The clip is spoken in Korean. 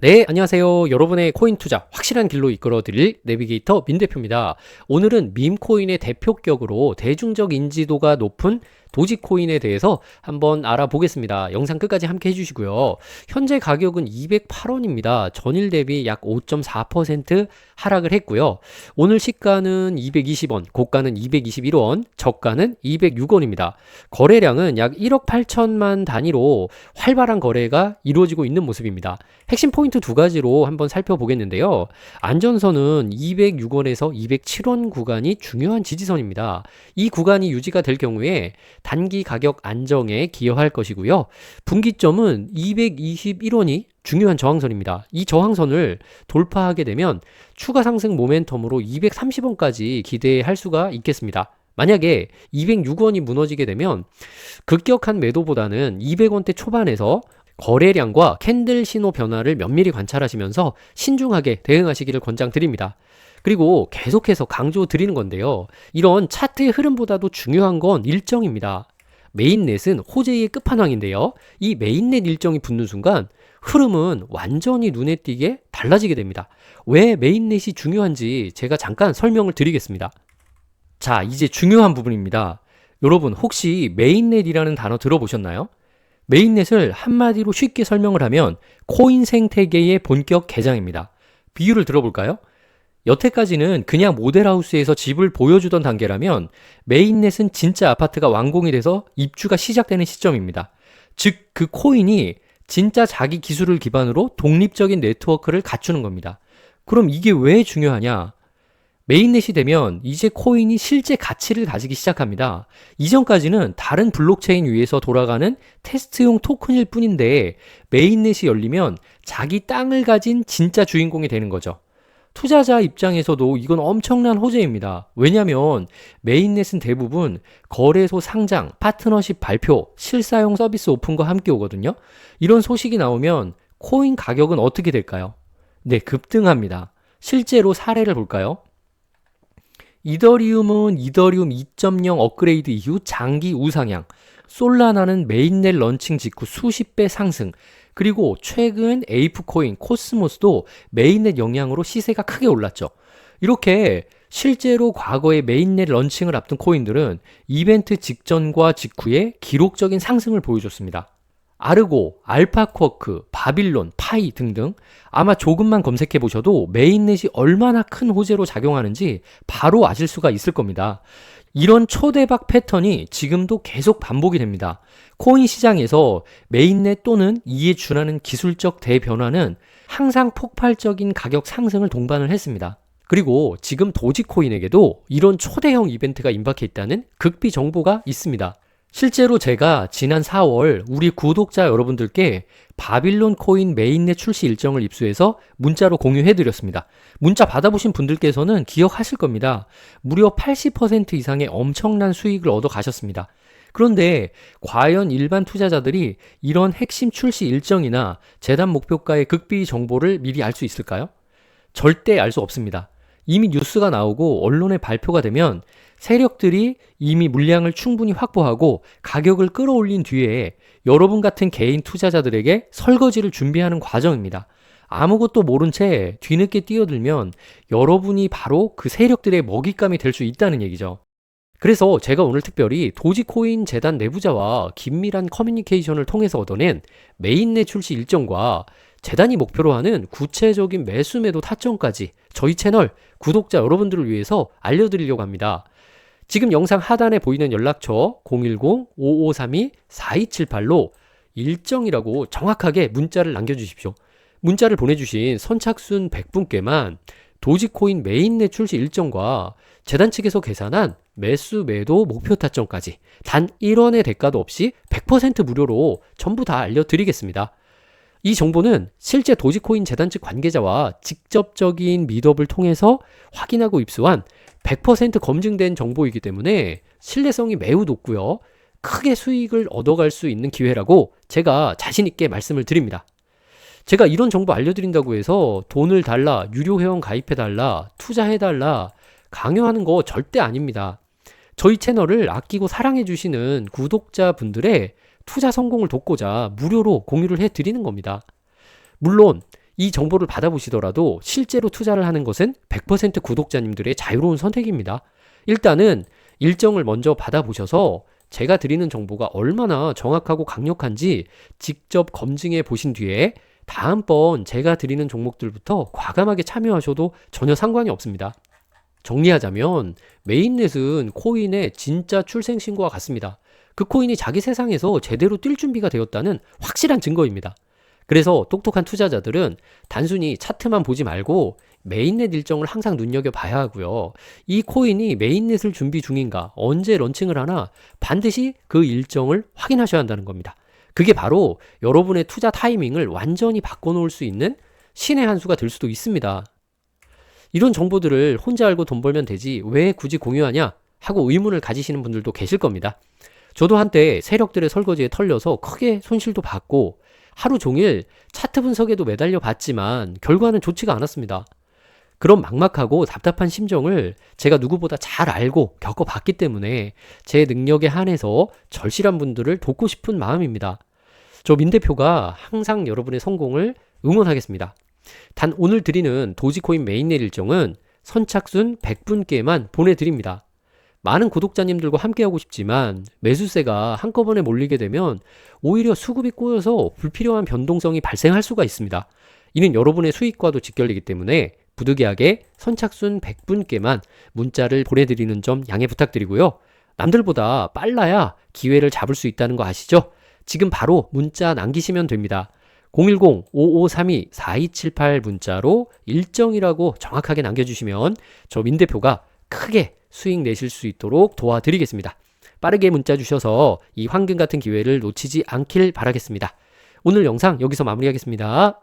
네, 안녕하세요. 여러분의 코인 투자 확실한 길로 이끌어 드릴 내비게이터 민 대표입니다. 오늘은 밈코인의 대표격으로 대중적 인지도가 높은 도지코인에 대해서 한번 알아보겠습니다. 영상 끝까지 함께 해주시고요. 현재 가격은 208원입니다. 전일 대비 약 5.4% 하락을 했고요. 오늘 시가는 220원, 고가는 221원, 저가는 206원입니다. 거래량은 약 1억 8천만 단위로 활발한 거래가 이루어지고 있는 모습입니다. 핵심 포인트 두 가지로 한번 살펴보겠는데요. 안전선은 206원에서 207원 구간이 중요한 지지선입니다. 이 구간이 유지가 될 경우에 단기 가격 안정에 기여할 것이고요. 분기점은 221원이 중요한 저항선입니다. 이 저항선을 돌파하게 되면 추가 상승 모멘텀으로 230원까지 기대할 수가 있겠습니다. 만약에 206원이 무너지게 되면 급격한 매도보다는 200원대 초반에서 거래량과 캔들 신호 변화를 면밀히 관찰하시면서 신중하게 대응하시기를 권장드립니다. 그리고 계속해서 강조 드리는 건데요. 이런 차트의 흐름보다도 중요한 건 일정입니다. 메인넷은 호재의 끝판왕인데요. 이 메인넷 일정이 붙는 순간 흐름은 완전히 눈에 띄게 달라지게 됩니다. 왜 메인넷이 중요한지 제가 잠깐 설명을 드리겠습니다. 자, 이제 중요한 부분입니다. 여러분, 혹시 메인넷이라는 단어 들어보셨나요? 메인넷을 한마디로 쉽게 설명을 하면 코인 생태계의 본격 개장입니다. 비유를 들어볼까요? 여태까지는 그냥 모델하우스에서 집을 보여주던 단계라면 메인넷은 진짜 아파트가 완공이 돼서 입주가 시작되는 시점입니다. 즉, 그 코인이 진짜 자기 기술을 기반으로 독립적인 네트워크를 갖추는 겁니다. 그럼 이게 왜 중요하냐? 메인넷이 되면 이제 코인이 실제 가치를 가지기 시작합니다. 이전까지는 다른 블록체인 위에서 돌아가는 테스트용 토큰일 뿐인데 메인넷이 열리면 자기 땅을 가진 진짜 주인공이 되는 거죠. 투자자 입장에서도 이건 엄청난 호재입니다. 왜냐하면 메인넷은 대부분 거래소 상장, 파트너십 발표, 실사용 서비스 오픈과 함께 오거든요. 이런 소식이 나오면 코인 가격은 어떻게 될까요? 네, 급등합니다. 실제로 사례를 볼까요? 이더리움은 이더리움 2.0 업그레이드 이후 장기 우상향, 솔라나는 메인넷 런칭 직후 수십 배 상승, 그리고 최근 에이프 코인, 코스모스도 메인넷 영향으로 시세가 크게 올랐죠. 이렇게 실제로 과거에 메인넷 런칭을 앞둔 코인들은 이벤트 직전과 직후에 기록적인 상승을 보여줬습니다. 아르고, 알파쿼크, 바빌론, 파이 등등 아마 조금만 검색해 보셔도 메인넷이 얼마나 큰 호재로 작용하는지 바로 아실 수가 있을 겁니다. 이런 초대박 패턴이 지금도 계속 반복이 됩니다. 코인 시장에서 메인넷 또는 이에 준하는 기술적 대변화는 항상 폭발적인 가격 상승을 동반을 했습니다. 그리고 지금 도지코인에게도 이런 초대형 이벤트가 임박해 있다는 극비 정보가 있습니다. 실제로 제가 지난 4월 우리 구독자 여러분들께 바빌론 코인 메인넷 출시 일정을 입수해서 문자로 공유해 드렸습니다. 문자 받아보신 분들께서는 기억하실 겁니다. 무려 80% 이상의 엄청난 수익을 얻어 가셨습니다. 그런데 과연 일반 투자자들이 이런 핵심 출시 일정이나 재단 목표가의 극비 정보를 미리 알 수 있을까요? 절대 알 수 없습니다. 이미 뉴스가 나오고 언론에 발표가 되면 세력들이 이미 물량을 충분히 확보하고 가격을 끌어올린 뒤에 여러분 같은 개인 투자자들에게 설거지를 준비하는 과정입니다. 아무것도 모른 채 뒤늦게 뛰어들면 여러분이 바로 그 세력들의 먹잇감이 될 수 있다는 얘기죠. 그래서 제가 오늘 특별히 도지코인 재단 내부자와 긴밀한 커뮤니케이션을 통해서 얻어낸 메인넷 출시 일정과 재단이 목표로 하는 구체적인 매수 매도 타점까지 저희 채널 구독자 여러분들을 위해서 알려드리려고 합니다. 지금 영상 하단에 보이는 연락처 010-5532-4278로 일정이라고 정확하게 문자를 남겨주십시오. 문자를 보내주신 선착순 100분께만 도지코인 메인넷 출시 일정과 재단 측에서 계산한 매수 매도 목표 타점까지 단 1원의 대가도 없이 100% 무료로 전부 다 알려드리겠습니다. 이 정보는 실제 도지코인 재단 측 관계자와 직접적인 미업을 통해서 확인하고 입수한 100% 검증된 정보이기 때문에 신뢰성이 매우 높고요. 크게 수익을 얻어갈 수 있는 기회라고 제가 자신있게 말씀을 드립니다. 제가 이런 정보 알려드린다고 해서 돈을 달라, 유료 회원 가입해달라, 투자해달라, 강요하는 거 절대 아닙니다. 저희 채널을 아끼고 사랑해주시는 구독자분들의 투자 성공을 돕고자 무료로 공유를 해드리는 겁니다. 물론, 이 정보를 받아보시더라도 실제로 투자를 하는 것은 100% 구독자님들의 자유로운 선택입니다. 일단은 일정을 먼저 받아보셔서 제가 드리는 정보가 얼마나 정확하고 강력한지 직접 검증해 보신 뒤에 다음번 제가 드리는 종목들부터 과감하게 참여하셔도 전혀 상관이 없습니다. 정리하자면 메인넷은 코인의 진짜 출생 신고와 같습니다. 그 코인이 자기 세상에서 제대로 뛸 준비가 되었다는 확실한 증거입니다. 그래서 똑똑한 투자자들은 단순히 차트만 보지 말고 메인넷 일정을 항상 눈여겨봐야 하고요. 이 코인이 메인넷을 준비 중인가, 언제 런칭을 하나 반드시 그 일정을 확인하셔야 한다는 겁니다. 그게 바로 여러분의 투자 타이밍을 완전히 바꿔놓을 수 있는 신의 한 수가 될 수도 있습니다. 이런 정보들을 혼자 알고 돈 벌면 되지 왜 굳이 공유하냐 하고 의문을 가지시는 분들도 계실 겁니다. 저도 한때 세력들의 설거지에 털려서 크게 손실도 봤고 하루 종일 차트 분석에도 매달려 봤지만 결과는 좋지가 않았습니다. 그런 막막하고 답답한 심정을 제가 누구보다 잘 알고 겪어봤기 때문에 제 능력에 한해서 절실한 분들을 돕고 싶은 마음입니다. 저 민 대표가 항상 여러분의 성공을 응원하겠습니다. 단 오늘 드리는 도지코인 메인넷 일정은 선착순 100분께만 보내드립니다. 많은 구독자님들과 함께하고 싶지만 매수세가 한꺼번에 몰리게 되면 오히려 수급이 꼬여서 불필요한 변동성이 발생할 수가 있습니다. 이는 여러분의 수익과도 직결되기 때문에 부득이하게 선착순 100분께만 문자를 보내드리는 점 양해 부탁드리고요. 남들보다 빨라야 기회를 잡을 수 있다는 거 아시죠? 지금 바로 문자 남기시면 됩니다. 010-5532-4278 문자로 일정이라고 정확하게 남겨주시면 저 민 대표가 크게 수익 내실 수 있도록 도와드리겠습니다. 빠르게 문자 주셔서 이 황금 같은 기회를 놓치지 않길 바라겠습니다. 오늘 영상 여기서 마무리하겠습니다.